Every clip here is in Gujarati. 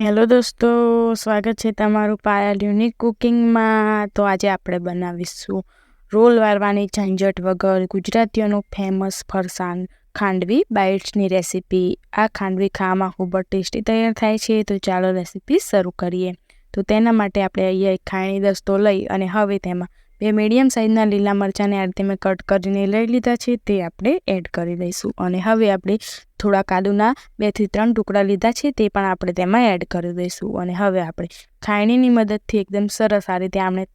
હેલો દોસ્તો, સ્વાગત છે તમારું પાયલ યુનિક કુકિંગમાં તો આજે આપણે બનાવીશું રોલ વારવાની ઝંઝટ વગર ગુજરાતીઓનું ફેમસ ફરસાણ ખાંડવી બાઇટ્સની રેસીપી આ ખાંડવી ખાવામાં ખૂબ જ ટેસ્ટી તૈયાર થાય છે, તો ચાલો રેસીપી શરૂ કરીએ. તો તેના માટે આપણે અહીંયા એક ખાયણી દસ્તો લઈ અને હવે તેમાં બે મીડિયમ સાઇઝના લીલા મરચાંને આ રીતે મેં કટ કરીને લઈ લીધા છે, તે આપણે એડ કરી દઈશું. અને હવે આપણે થોડા કાદુના બેથી ત્રણ ટુકડા લીધા છે, તે પણ આપણે તેમાં એડ કરી દઈશું. અને હવે આપણે ખાયણીની મદદથી એકદમ સરસ આ રીતે આપણે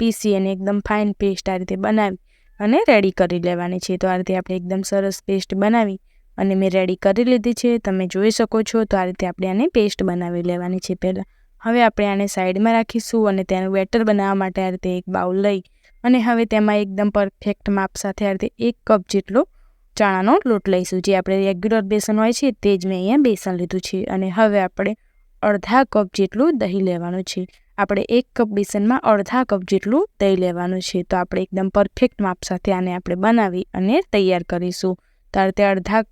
પીસી અને એકદમ ફાઇન પેસ્ટ આ રીતે બનાવી અને રેડી કરી લેવાની છે. તો આ રીતે આપણે એકદમ સરસ પેસ્ટ બનાવી અને મેં રેડી કરી લીધી છે. તમે જોઈ શકો છો તો આ રીતે આપણે આને પેસ્ટ બનાવી લેવાની છે પહેલાં. હવે આપણે આને સાઈડમાં રાખીશું અને તેનું બેટર બનાવવા માટે આ રીતે એક બાઉલ લઈ અને હવે તેમાં એકદમ પરફેક્ટ માપ સાથે આ રીતે એક કપ જેટલો ચણાનો લોટ લઈશું. જે આપણે રેગ્યુલર બેસન હોય છે તે જ મેં અહીંયા બેસન લીધું છે. અને હવે આપણે અડધા કપ જેટલું દહીં લેવાનું છે. આપણે એક કપ બેસનમાં અડધા કપ જેટલું દહીં લેવાનું છે. તો આપણે એકદમ પરફેક્ટ માપ સાથે આને આપણે બનાવી અને તૈયાર કરીશું. તો આ અડધા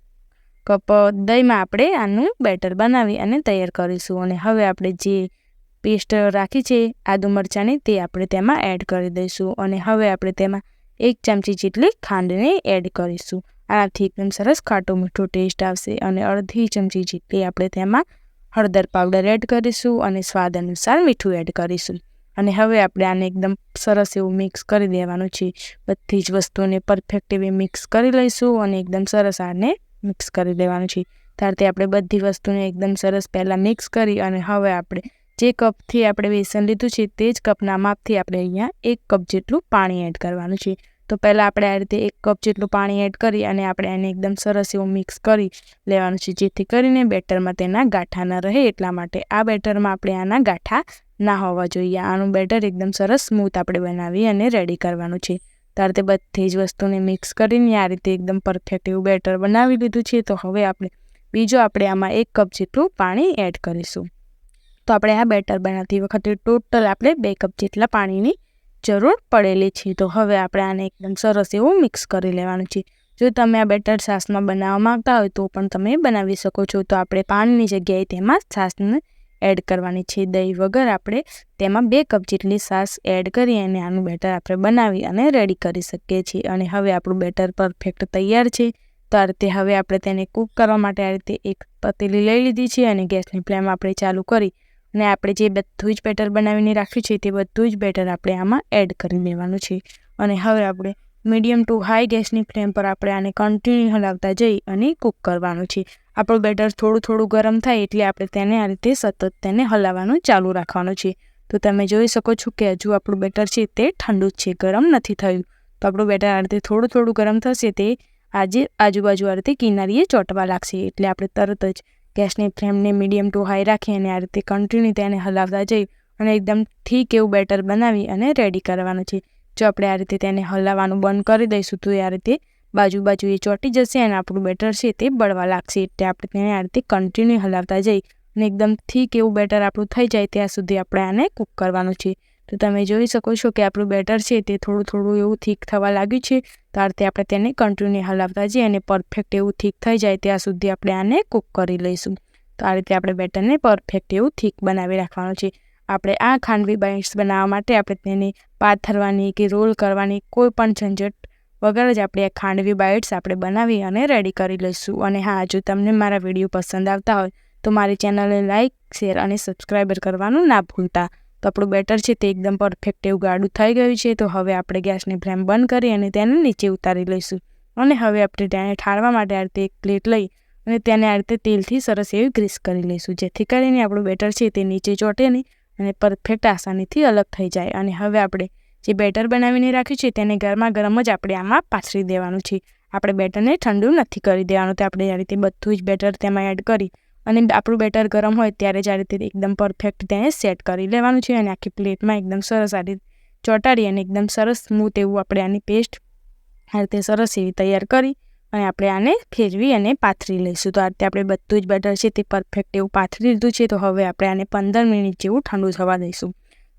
કપ દહીંમાં આપણે આનું બેટર બનાવી અને તૈયાર કરીશું. અને હવે આપણે જે પેસ્ટ રાખી છે, આદુ મરચાંની, તે આપણે તેમાં એડ કરી દઈશું. અને હવે આપણે તેમાં એક ચમચી જેટલી ખાંડને એડ કરીશું. આનાથી એકદમ સરસ ખાટું મીઠું ટેસ્ટ આવશે અને અડધી ચમચી જેટલી આપણે તેમાં હળદર પાવડર એડ કરીશું અને સ્વાદ અનુસાર મીઠું એડ કરીશું. અને હવે આપણે આને એકદમ સરસ એવું મિક્સ કરી દેવાનું છે. બધી જ વસ્તુને પરફેક્ટ એવી મિક્સ કરી લઈશું અને એકદમ સરસ આને મિક્સ કરી દેવાનું છે. ત્યારથી આપણે બધી વસ્તુને એકદમ સરસ પહેલાં મિક્સ કરી અને હવે આપણે જે કપથી આપણે બેસન લીધું છે તે જ કપના માપથી આપણે અહીંયા એક કપ જેટલું પાણી એડ કરવાનું છે. તો પહેલાં આપણે આ રીતે એક કપ જેટલું પાણી એડ કરી અને આપણે એને એકદમ સરસ એવું મિક્સ કરી લેવાનું છે, જેથી કરીને બેટરમાં તેના ગાંઠા ન રહે. એટલા માટે આ બેટરમાં આપણે આના ગાંઠા ના હોવા જોઈએ. આનું બેટર એકદમ સરસ સ્મૂથ આપણે બનાવી અને રેડી કરવાનું છે. ત્યારે તે બધી જ વસ્તુને મિક્સ કરીને આ રીતે એકદમ પરફેક્ટ એવું બેટર બનાવી લીધું છે. તો હવે આપણે બીજો આપણે આમાં એક કપ જેટલું પાણી એડ કરીશું. તો આપણે આ બેટર બનાવતી વખતે ટોટલ આપણે બે કપ જેટલા પાણીની જરૂર પડેલી છે. તો હવે આપણે આને એકદમ સરસ એવું મિક્સ કરી લેવાનું છે. જો તમે આ બેટર છાશમાં બનાવવા માંગતા હોય તો પણ તમે બનાવી શકો છો. તો આપણે પાણીની જગ્યાએ તેમાં છાશને એડ કરવાની છે દહીં વગર આપણે તેમાં બે કપ જેટલી સાસ એડ કરી અને આનું બેટર આપણે બનાવી અને રેડી કરી શકીએ છીએ. અને હવે આપણું બેટર પરફેક્ટ તૈયાર છે. તો આ રીતે હવે આપણે તેને કૂક કરવા માટે આ રીતે એક પતેલી લઈ લીધી છે અને ગેસની ફ્લેમ આપણે ચાલુ કરી અને આપણે જે બધું જ બેટર બનાવીને રાખ્યું છે તે બધું જ બેટર આપણે આમાં એડ કરી દેવાનું છે. અને હવે આપણે મીડિયમ ટુ હાઈ ગેસની ફ્લેમ પર આપણે આને કન્ટિન્યુ હલાવતા જઈ અને કૂક કરવાનું છે. આપણું બેટર થોડું થોડું ગરમ થાય એટલે આપણે તેને આ રીતે સતત તેને હલાવવાનું ચાલુ રાખવાનું છે. તો તમે જોઈ શકો છો કે હજુ આપણું બેટર છે તે ઠંડુ જ છે, ગરમ નથી થયું. તો આપણું બેટર આ રીતે થોડું થોડું ગરમ થશે તે આજે આજુબાજુ આ રીતે કિનારીએ ચોંટવા લાગશે. એટલે આપણે તરત જ ગેસની ફ્લેમને મીડિયમ ટુ હાઈ રાખી અને આ રીતે કન્ટિન્યુ તેને હલાવતા જઈ અને એકદમ ઠીક એવું બેટર બનાવી અને રેડી કરવાનું છે. જો આપણે આ રીતે તેને હલાવવાનું બંધ કરી દઈશું, તો એ આ રીતે બાજુ બાજુ એ ચોંટી જશે અને આપણું બેટર છે તે બળવા લાગશે. એટલે આપણે તેને આ રીતે કન્ટિન્યુ હલાવતા જઈ અને એકદમ થીક એવું બેટર આપણું થઈ જાય ત્યાં સુધી આપણે આને કૂક કરવાનું છે. તો તમે જોઈ શકો છો કે આપણું બેટર છે તે થોડું થોડું એવું થીક થવા લાગ્યું છે, તો આ રીતે આપણે તેને કન્ટિન્યુ હલાવતા જઈએ અને પરફેક્ટ એવું થીક થઈ જાય ત્યાં સુધી આપણે આને કૂક કરી લઈશું. તો આ રીતે આપણે બેટરને પરફેક્ટ એવું થીક બનાવી રાખવાનું છે. આપણે આ ખાંડવી બાઇટ્સ બનાવવા માટે આપણે તેને પાથરવાની કે રોલ કરવાની કોઈ પણ ઝંઝટ વગર જ આપણે આ ખાંડવી બાઇટ્સ આપણે બનાવી અને રેડી કરી લઈશું. અને હા, જો તમને મારા વીડિયો પસંદ આવતા હોય, તો મારી ચેનલને લાઇક શેર અને સબસ્ક્રાઈબર કરવાનું ના ભૂલતા. તો આપણું બેટર છે તે એકદમ પરફેક્ટ એવું ગાડું થઈ ગયું છે, તો હવે આપણે ગેસની ફ્લેમ બંધ કરી અને તેને નીચે ઉતારી લઈશું. અને હવે આપણે તેને ઠારવા માટે આ રીતે એક પ્લેટ લઈ અને તેને આ રીતે તેલથી સરસ એવી ગ્રીસ કરી લઈશું. જેથી કરીને આપણું બેટર છે તે નીચે ચોટે નહીં. અને પરફેક્ટ આસાનીથી અલગ થઈ જાય. અને હવે આપણે જે બેટર બનાવીને રાખ્યું છે તેને ગરમા ગરમ જ આપણે આમાં પાથરી દેવાનું છે. આપણે બેટરને ઠંડુ નથી કરી દેવાનું. તો આપણે આ રીતે બધું જ બેટર તેમાં એડ કરી અને આપણું બેટર ગરમ હોય ત્યારે જ આ રીતે એકદમ પરફેક્ટ તેને સેટ કરી લેવાનું છે અને આખી પ્લેટમાં એકદમ સરસ આ રીતે ચોંટાડી અને એકદમ સરસ સ્મૂથ એવું આપણે આની પેસ્ટ આ રીતે સરસ એવી તૈયાર કરી અને આપણે આને ફેરવી અને પાથરી લઈશું. તો આ રીતે આપણે બધું જ બેટર છે, તે પરફેક્ટ એવું પાથરી લીધું છે. તો હવે આપણે આને પંદર મિનિટ જેવું ઠંડુ થવા દઈશું.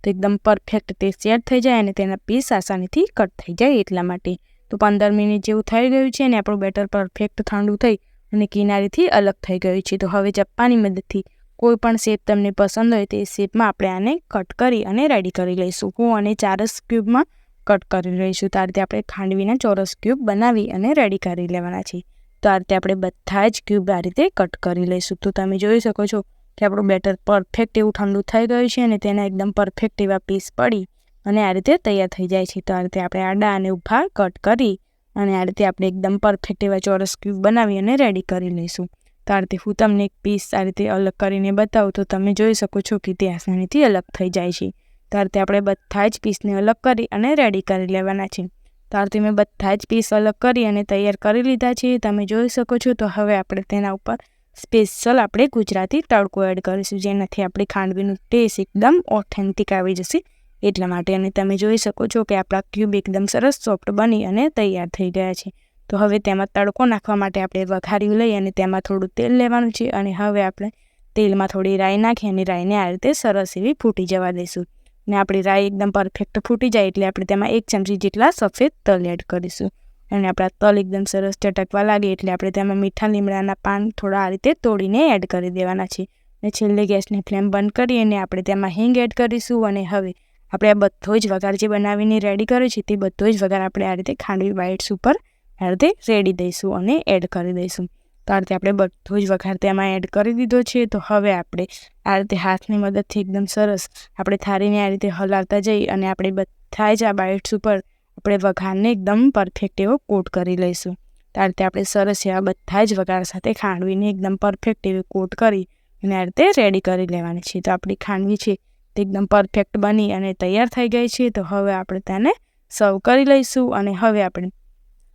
તો એકદમ પરફેક્ટ તે સેટ થઈ જાય અને તેના પીસ આસાનીથી કટ થઈ જાય એટલા માટે. તો પંદર મિનિટ જેવું થઈ ગયું છે અને આપણું બેટર પરફેક્ટ ઠંડુ થઈ અને કિનારીથી અલગ થઈ ગયું છે. તો હવે ચપ્પાની મદદથી કોઈ પણ શેપ તમને પસંદ હોય તે શેપમાં આપણે આને કટ કરી અને રેડી કરી લઈશું. હું અને ચારસ ક્યુબમાં કટ કરી લઈશું તો રીતે આપણે ખાંડવીના ચોરસ ક્યુબ બનાવી અને રેડી કરી લેવાના છે તો આ રીતે આપણે બધા જ ક્યુબ આ રીતે કટ કરી લઈશું. તો તમે જોઈ શકો છો કે આપણું બેટર પરફેક્ટ એવું ઠંડુ થઈ ગયું છે અને તેના એકદમ પરફેક્ટ એવા પીસ પડી અને આ રીતે તૈયાર થઈ જાય છે. તો આ રીતે આપણે આડા અને ઊભા કટ કરી અને આ રીતે આપણે એકદમ પરફેક્ટ એવા ચોરસ ક્યુબ બનાવી અને રેડી કરી લઈશું. તો આ રીતે હું તમને એક પીસ આ રીતે અલગ કરીને બતાવું. તો તમે જોઈ શકો છો કે તે આસાનીથી અલગ થઈ જાય છે. તો આ આપણે બધા જ પીસને અલગ કરી અને રેડી કરી લેવાના છે. ત્યારથી મેં બધા જ પીસ અલગ કરી અને તૈયાર કરી લીધા છે. તમે જોઈ શકો છો, તો હવે આપણે તેના ઉપર સ્પેશિયલ આપણે ગુજરાતી તડકો એડ કરીશું, જેનાથી આપણી ખાંડવીનું ટેસ્ટ એકદમ ઓથેન્ટિક આવી જશે. એટલા માટે અને તમે જોઈ શકો છો કે આપણા ક્યુબ એકદમ સરસ સોફ્ટ બની અને તૈયાર થઈ ગયા છે. તો હવે તેમાં તડકો નાખવા માટે આપણે વઘાર્યું લઈ અને તેમાં થોડું તેલ લેવાનું છે અને હવે આપણે તેલમાં થોડી રાઈ નાખી અને રાઈને આ રીતે સરસ એવી ફૂટી જવા દઈશું. ને આપણી રાઈ એકદમ પરફેક્ટ ફૂટી જાય એટલે આપણે તેમાં એક ચમચી જેટલા સફેદ તલ એડ કરીશું. અને આપણા તલ એકદમ સરસ ચટકવા લાગે એટલે આપણે તેમાં મીઠા લીમડાના પાન થોડા આ રીતે તોડીને એડ કરી દેવાના છે અને છેલ્લે ગેસની ફ્લેમ બંધ કરી અને આપણે તેમાં હિંગ એડ કરીશું અને હવે આપણે આ બધો જ વઘાર જે બનાવીને રેડી કર્યો છે તે બધો જ વઘાર આપણે આ રીતે ખાંડવી બાઇટ્સ ઉપર આ રીતે રેડી દઈશું અને એડ કરી દઈશું. તો આ રીતે આપણે બધો જ વઘાર તેમાં એડ કરી દીધો છે. તો હવે આપણે આ રીતે હાથની મદદથી એકદમ સરસ આપણે થાળીને આ રીતે હલાવતા જઈ અને આપણે બધા જ આ બાઇટ્સ ઉપર આપણે વઘારને એકદમ પરફેક્ટ એવો કોટ કરી લઈશું. તો આ રીતે આપણે સરસ એવા બધા જ વઘાર સાથે ખાંડવીને એકદમ પરફેક્ટ એવી કોટ કરી અને આ રીતે રેડી કરી લેવાની છે. તો આપણી ખાંડવી છે તે એકદમ પરફેક્ટ બની અને તૈયાર થઈ ગઈ છે. તો હવે આપણે તેને સર્વ કરી લઈશું અને હવે આપણે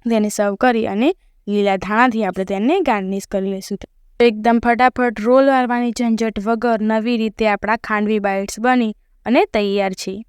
તેને સર્વ કરી અને લીલા ધાણાથી આપણે તેને ગાર્નિશ કરી લઈશું. એકદમ ફટાફટ રોલ વારવાની ઝંઝટ વગર નવી રીતે આપણા ખાંડવી બાઇટ્સ બની અને તૈયાર છે.